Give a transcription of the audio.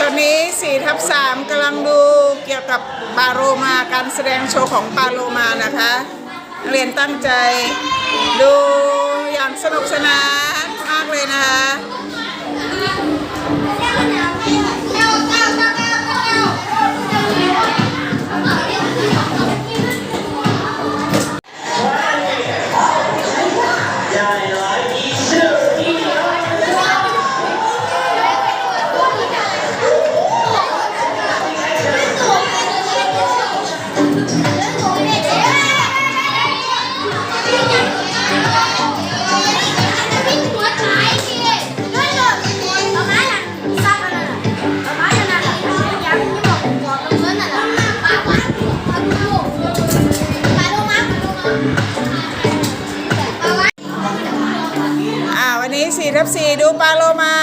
ตอนนี้4ทับ3กำลังดูเกี่ยวกับปาโรมาการแสดงโชว์ของปาโรมานะคะ เรียนตั้งใจดูอย่างสนุกสนาน Yeah. วันนี้สี่ทับสี่ดูปลาโลมา